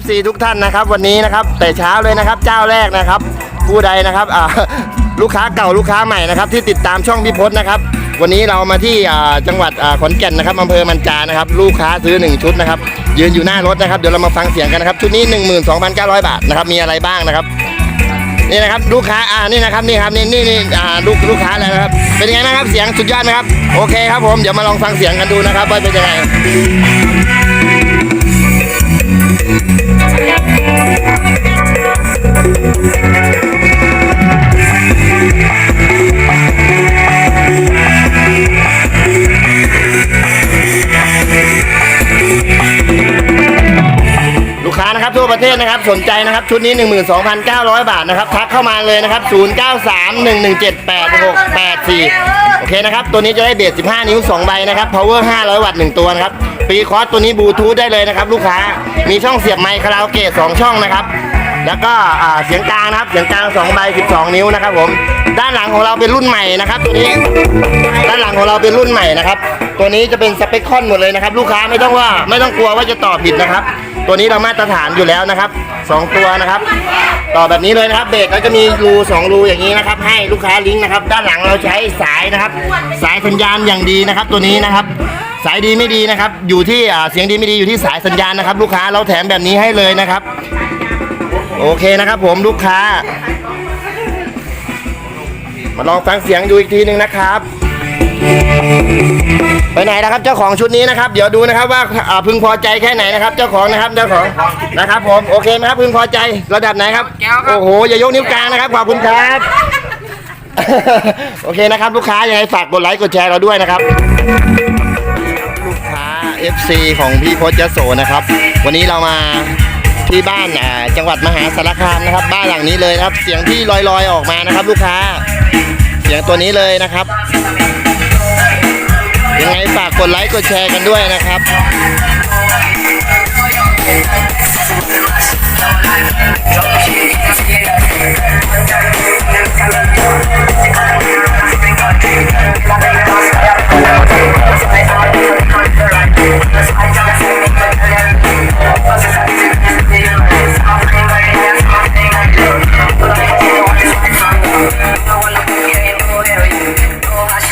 FC ทุกท่านนะครับ วันนี้นะครับ แต่เช้าเลยนะครับ เจ้าแรกนะครับ ผู้ใดนะครับอ่าลูกค้าเก่าลูกค้าใหม่นะครับ ที่ติดตามช่องพี่พศนะครับ วันนี้เรามาที่อ่าจังหวัดอ่าขอนแก่นนะครับอำเภอมันจานะครับ ลูกค้าซื้อ 1 ชุดนะครับ ยืนอยู่หน้ารถนะครับ เดี๋ยวเรามาฟังเสียงกันนะครับ ชุดนี้ 12,900 บาทนะครับ มีอะไรบ้างนะครับ นี่นะครับลูกค้าอ่านี่นะครับนี่ครับนี่นี่นี่อ่าลูกลูกค้าแล้วนะครับ เป็นยังไงบ้างครับเสียงสุดยอดไหมครับ โอเคครับผมเดี๋ยวมาลองฟังเสียงกันดูนะครับว่าเป็นยังไง ทั่วประเทศนะครับ สนใจนะครับชุดนี้ 12,900 บาทนะครับ ทักเข้ามาเลยนะครับ 0931178684 โอเคนะครับ ตัวนี้จะได้เบส15 นิ้ว 2 ใบนะครับ power 500 วัตต์ 1 ตัวนะครับ ปีคอร์สตัวนี้บลูทูธได้เลยนะครับ ลูกค้า มีช่องเสียบไมค์คาราโอเกะ2ช่องนะครับ แล้วก็เสียงกลางนะครับ เสียงกลาง 2 ใบ 12 นิ้วนะครับผมด้านหลังของเราเป็นรุ่นใหม่นะครับตัวนี้ด้านหลังของเราเป็นรุ่นใหม่นะครับ ตัวนี้จะเป็นสเปคคอนหมดเลยนะครับ ลูกค้าไม่ต้องว่าไม่ต้องกลัวว่าจะต่อผิดนะครับ ตัวนี้เรามาตรฐานอยู่แล้วนะครับสองตัวนะครับ ต่อแบบนี้เลยนะครับ เบรกเราจะมีรูสองรูอย่างนี้นะครับ ให้ลูกค้าลิงก์นะครับ ด้านหลังเราใช้สายนะครับ สายสัญญาณอย่างดีนะครับ ตัวนี้นะครับ สายดีไม่ดีนะครับ อยู่ที่เสียงดีไม่ดีอยู่ที่สายสัญญาณนะครับ ลูกค้าเราแถมแบบนี้ให้เลยนะครับ โอเคนะครับ ผมลูกค้า มาลองฟังเสียงดูอีกทีหนึ่งนะครับ ไปไหนนะครับเจ้าของชุดนี้นะครับ เดี๋ยวดูนะครับว่าอ่าพึงพอใจแค่ไหนนะครับ เจ้าของนะครับเจ้าของนะครับผมโอเคไหมครับพึงพอใจระดับไหนครับโอ้โหอย่ายกนิ้วกลางนะครับขอบคุณครับ โอเคนะครับ ลูกค้ายังไงฝากกดไลค์กดแชร์เราด้วยนะครับ ลูกค้า FC ของพี่พจน์ยโสนะครับ วันนี้เรามาที่บ้านอ่าจังหวัดมหาสารคามนะครับ บ้านหลังนี้เลยนะครับ เสียงที่ลอยๆออกมานะครับ ลูกค้า เสียงตัวนี้เลยนะครับ ยังไงฝากกดไลค์กดแชร์กันด้วยนะครับ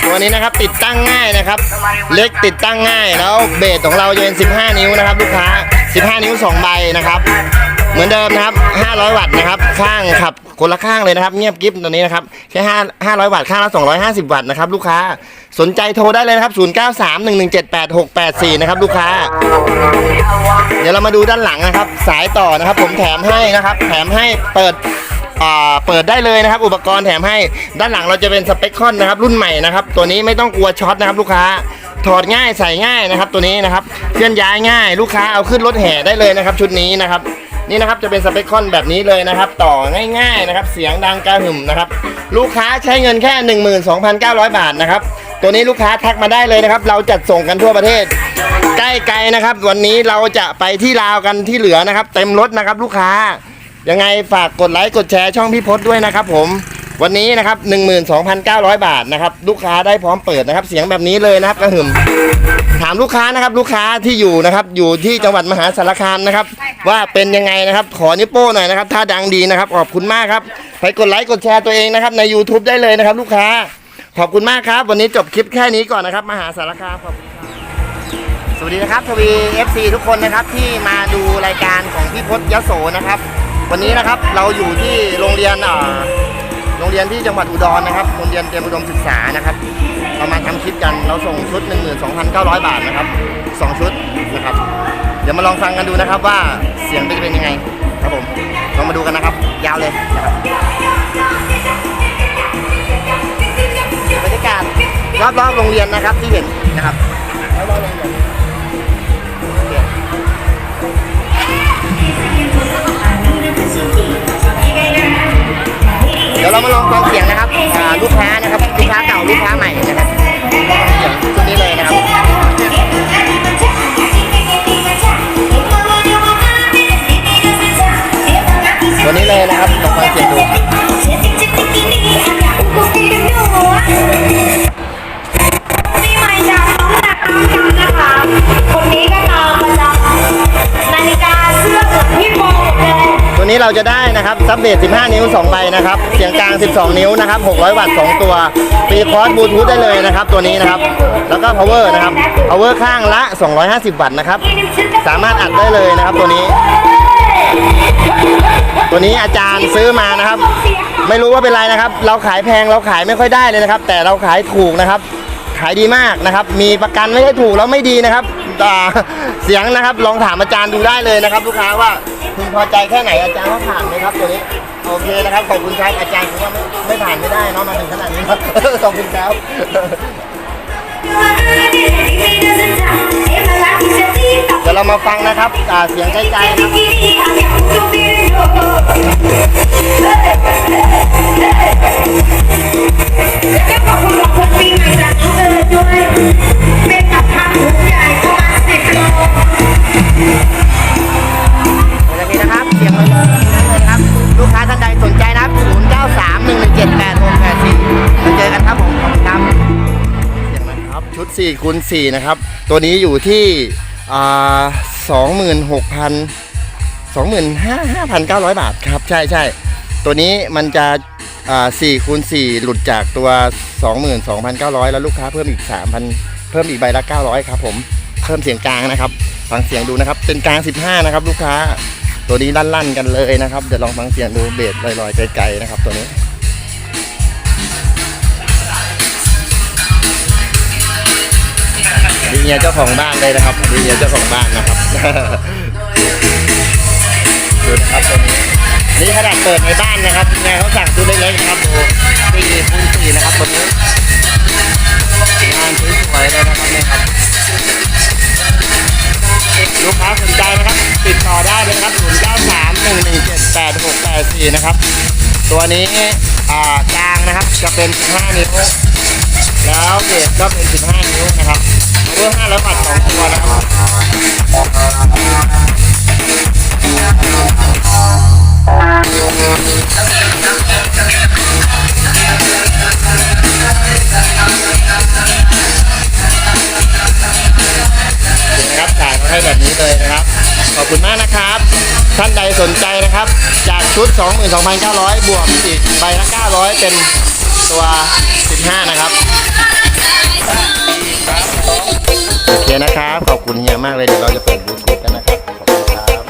ตัวนี้นะครับติดตั้งง่ายนะ นะครับ เล็กติดตั้งง่ายแล้วเบสของเราจะเป็น 15 นิ้วนะครับ ลูกค้า 15 นิ้ว 2 ใบนะครับ เหมือนเดิมนะครับ 500 วัตต์นะครับ ข้างขับคนละข้างเลยนะครับ เงียบกริฟตัวนี้นะครับแค่5 500 วัตต์ข้างละ 250 วัตต์นะครับ ลูกค้าสนใจโทรได้เลยนะครับ 0931178684 นะครับ ลูกค้า เดี๋ยวเรามาดูด้านหลังนะครับ สายต่อนะครับ ผมแถมให้นะครับ แถมให้เปิด อ่าเปิดได้เลยนะครับ อุปกรณ์แถมให้ด้านหลังเราจะเป็นสเปคคอนนะครับ รุ่นใหม่นะครับ ตัวนี้ไม่ต้องกลัวช็อตนะครับ ลูกค้าถอดง่ายใส่ง่ายนะครับ ตัวนี้นะครับเคลื่อนย้ายง่าย ลูกค้าเอาขึ้นรถแห่ได้เลยนะครับ ชุดนี้นะครับนี่นะครับจะเป็นสเปคคอนแบบนี้เลยนะครับ ต่อง่ายๆนะครับ เสียงดังกระหึ่มนะครับ ลูกค้าใช้เงินแค่ 12,900 บาทนะครับตัวนี้ลูกค้าทักมาได้เลยนะครับ เราจัดส่งกันทั่วประเทศ ใกล้ไกลนะครับ วันนี้เราจะไปที่ลาวกันที่เหลือนะครับ เต็มรถนะครับ ลูกค้า ยังไงฝากกดไลค์กดแชร์ช่องพี่พศด้วยนะครับผมวันนี้นะครับ 12,900 บาทนะครับลูกค้าได้พร้อมเปิดนะครับ เสียงแบบนี้เลยนะครับกระหึ่มถามลูกค้านะครับ ลูกค้าที่อยู่นะครับ อยู่ที่จังหวัดมหาสารคามนะครับ ว่าเป็นยังไงนะครับ ขอนิ้วโป้หน่อยนะครับ ถ้าดังดีนะครับ ขอบคุณมากครับไปกดไลค์กดแชร์ตัวเองนะครับ ใน YouTube ได้เลยนะครับ ลูกค้าขอบคุณมากครับ วันนี้จบคลิปแค่นี้ก่อนนะครับ มหาสารคามขอบคุณครับสวัสดีนะครับทวี FC ทุกคนนะครับที่มาดูรายการของพี่พศยโสนะครับ วันนี้นะครับเราอยู่ที่โรงเรียนอ่าโรงเรียนที่จังหวัดอุดรนะครับ โรงเรียนเตรียมอุดมศึกษานะครับเรามาทำคลิปกันเราส่งชุด 12,900 บาทนะครับสองชุดนะครับ เดี๋ยวมาลองฟังกันดูนะครับว่าเสียงจะเป็นยังไงครับผมลองมาดูกันนะครับ ยาวเลยนะครับบรรยากาศรอบๆโรงเรียนนะครับที่เห็นนะครับรอบๆโรงเรียน ยวเรามาลองฟังเสียงนะครับลูกค้านะครับลูกค้าเก่าลูกค้าใหม่นะครับฟังเสียงชุดนี้เลยนะครับตัวนี้เลยนะครับลองฟังเสียงดู นี้เราจะได้นะครับซับเบส15 นิ้ว 2 ใบนะครับ เสียงกลาง 12 นิ้วนะครับ 600 วัตต์ 2 ตัวฟรีคอร์สบลูทูธได้เลยนะครับ ตัวนี้นะครับ แล้วก็ power นะครับ power ข้างละ 250 วัตต์นะครับ สามารถอัดได้เลยนะครับตัวนี้ ตัวนี้อาจารย์ซื้อมานะครับ ไม่รู้ว่าเป็นไรนะครับ เราขายแพงเราขายไม่ค่อยได้เลยนะครับ แต่เราขายถูกนะครับ ขายดีมากนะครับ มีประกันไม่ใช่ถูกแล้วไม่ดีนะครับอ่าเสียงนะครับ ลองถามอาจารย์ดูได้เลยนะครับ ลูกค้าว่า คุณพอใจแค่ไหนอาจารย์ว่าผ่านไหมครับตัวนี้ โอเคนะครับขอบคุณครับอาจารย์ผมว่าไม่ไม่ผ่านไม่ได้เนาะมาถึงขนาดนี้ครับขอบคุณครับ เดี๋ยวเรามาฟังนะครับเสียงใกล้ๆนะครับ 4คูณ4นะครับ ตัวนี้อยู่ที่อ่า26,000 25,900บาทครับ ใช่ใช่ตัวนี้มันจะอ่า4คูณ4หลุดจากตัว 22,900 แล้วลูกค้าเพิ่มอีก 3,000 เพิ่มอีกใบละ 900 ครับผมเพิ่มเสียงกลางนะครับฟังเสียงดูนะครับ เป็นกลาง 15 นะครับ ลูกค้า ตัวนี้ลั่นๆกันเลยนะครับ เดี๋ยวลองฟังเสียงดูเบสลอยๆไกลๆนะครับ ตัวนี้ ดีเนียเจ้าของบ้านเลยนะครับดีเนียเจ้าของบ้านนะครับดูนะครับตัวนี้นี่ขนาดเปิดในบ้านนะครับทีมงานเขาสั่งดูเล็กๆนะครับดูสี่คูณสี่นะครับตัวนี้งานสวยๆเลยนะครับเนี่ยครับลูกค้าสนใจนะครับ ติดต่อได้เลยครับ0 9 3 1 1 7 8 6 8 4 นะครับ ตัวนี้อ่ากลางนะครับจะเป็น 15 นิ้ว แล้วเบสก็เป็น 15 นิ้วนะครับเพื่อ500วัตต์สองตัวนะครับนะครับจ่ายมาให้แบบนี้เลยนะครับ ขอบคุณมากนะครับ ท่านใดสนใจนะครับ จากชุด 22,900 บวกอีกใบละ 900 เป็น ตัว 15 นะครับโอเคนะครับ ขอบคุณเฮียมากเลยเดี๋ยวเราจะเปิดบลูทูธกันนะครับขอบคุณครับครับ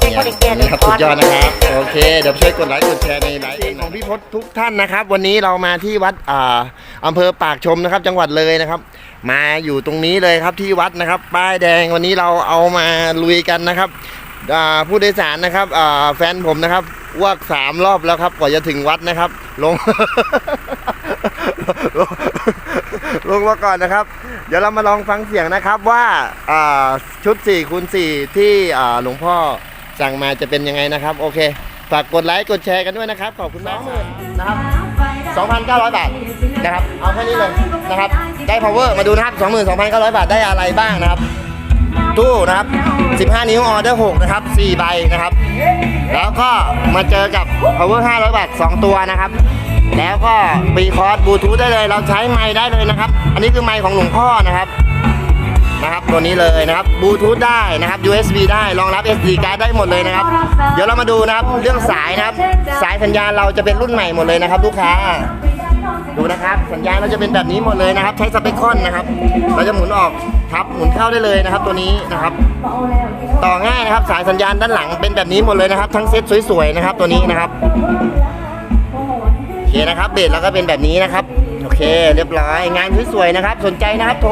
เฮียนะครับสุดยอดนะครับโอเคเดี๋ยวช่วยกดไลค์กดแชร์ในไลฟ์ของพี่พศทุกท่านนะครับ วันนี้เรามาที่วัดอ่าอำเภอปากชมนะครับ จังหวัดเลยนะครับ มาอยู่ตรงนี้เลยครับที่วัดนะครับ ป้ายแดงวันนี้เราเอามาลุยกันนะครับอ่า ผู้โดยสารนะครับแฟนผมนะครับอ้วกสามรอบแล้วครับกว่าจะถึงวัดนะครับลงลง ลงมาก่อนนะครับ เดี๋ยวเรามาลองฟังเสียงนะครับว่าาชุด4คูณ4ที่อ่หลวงพ่อสั่งมาจะเป็นยังไงนะครับ โอเคฝากกดไลค์กดแชร์กันด้วยนะครับ ขอบคุณมากนะครับ2,900 บาทนะครับ เอาแค่นี้เลยนะครับ ได้ power มาดูนะครับ22,900 บาทได้อะไรบ้างนะครับ ตู้นะครับ 15 นิ้วออเดอร์6นะครับ 4 ใบนะครับ แล้วก็มาเจอกับ power 500บาท2ตัวนะครับ แล้วก็ปีคอร์สบลูทูธได้เลย เราใช้ไมค์ได้เลยนะครับ อันนี้คือไมค์ของหลวงพ่อนะครับนะครับตัวนี้เลยนะครับบลูทูธได้นะครับ USB ได้รองรับ SD card ได้หมดเลยนะครับ เดี๋ยวเรามาดูนะครับเรื่องสายนะครับ สายสัญญาณเราจะเป็นรุ่นใหม่หมดเลยนะครับ ลูกค้า ดูนะครับสัญญาณเราจะเป็นแบบนี้หมดเลยนะครับ ใช้สเปคคอนนะครับ เราจะหมุนออกครับหมุนเข้าได้เลยนะครับ ตัวนี้นะครับ ต่อง่ายนะครับ สายสัญญาณด้านหลังเป็นแบบนี้หมดเลยนะครับ ทั้งเซ็ตสวยๆนะครับตัวนี้นะครับโอเคนะครับเบสเราก็เป็นแบบนี้นะครับโอเค เรียบร้อยงานสวยๆนะครับ สนใจนะครับโทร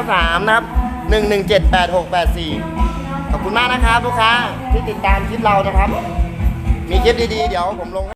093 นะครับ 1178684 ขอบคุณมากนะครับลูกค้าที่ติดตามคลิปเรานะครับ มีคลิปดีๆ เดี๋ยวผมลง